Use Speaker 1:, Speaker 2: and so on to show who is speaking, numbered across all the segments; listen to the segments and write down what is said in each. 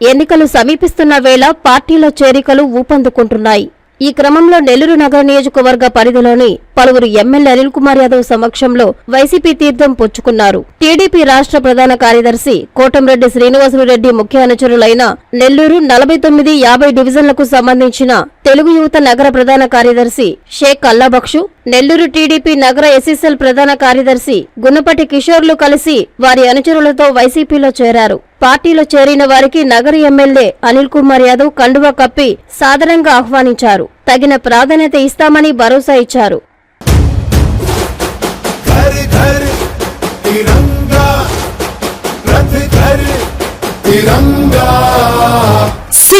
Speaker 1: ఎన్నికలు సమీపిస్తున్న వేళ పార్టీల చేరికలు ఊపందుకుంటున్నాయి. ఈ క్రమంలో నెల్లూరు నగర నియోజకవర్గ పరిధిలోని పలువురు ఎమ్మెల్యే అనిల్ కుమార్ యాదవ్ సమక్షంలో వైసీపీ తీర్థం పుచ్చుకున్నారు. టీడీపీ రాష్ట్ర ప్రధాన కార్యదర్శి కోటంరెడ్డి శ్రీనివాసులు రెడ్డి ముఖ్య అనుచరులైన నెల్లూరు నలభై తొమ్మిది యాభై డివిజన్లకు సంబంధించిన తెలుగు యువత నగర ప్రధాన కార్యదర్శి షేక్ అల్లాబక్షు నెల్లూరు టీడీపీ నగర ఎస్ఎస్ఎల్ ప్రధాన కార్యదర్శి గున్నపటి కిషోర్లు కలిసి వారి అనుచరులతో వైసీపీలో చేరారు. పార్టీలో చేరిన వారికి నగర ఎమ్మెల్యే అనిల్ కుమార్ యాదవ్ కండువా కప్పి సాదరంగా ఆహ్వానించారు తగిన ప్రాధాన్యత ఇస్తామని భరోసా ఇచ్చారు
Speaker 2: घर घर तिरंगा रथ घर तिरंगा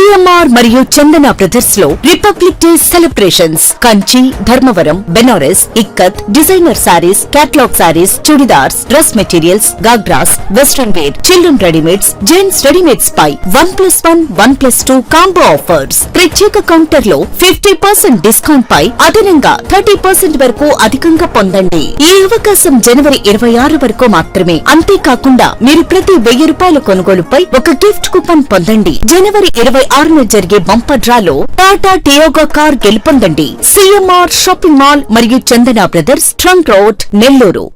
Speaker 3: సిఎంఆర్ మరియు Chandana బ్రదర్స్లో republic day celebrations. Kanchi Dharmavaram Banaras Ikkat designer saris catalogue saris churidars dress materials ghagras western wear children readymades gents readymades పై one plus one one plus two combo offers. ప్రత్యేక కౌంటర్లో ఫిఫ్టీ పర్సెంట్ డిస్కౌంట్ పై అదనంగా thirty percent వరకు అధికంగా పొందండి. ఈ అవకాశం జనవరి ఇరవై ఆరు వరకు మాత్రమే. అంతేకాకుండా మీరు ప్రతి వెయ్యి రూపాయల కొనుగోలుపై ఒక గిఫ్ట్ కూపన్ పొందండి. జనవరి ఇరవై ఆరున జరిగే బంపర్ డ్రాలో టాటా టియోగా కార్ గెలుపొందండి. సిఎంఆర్ షాపింగ్ మాల్ మరియు Chandana brothers trunk road Nellore.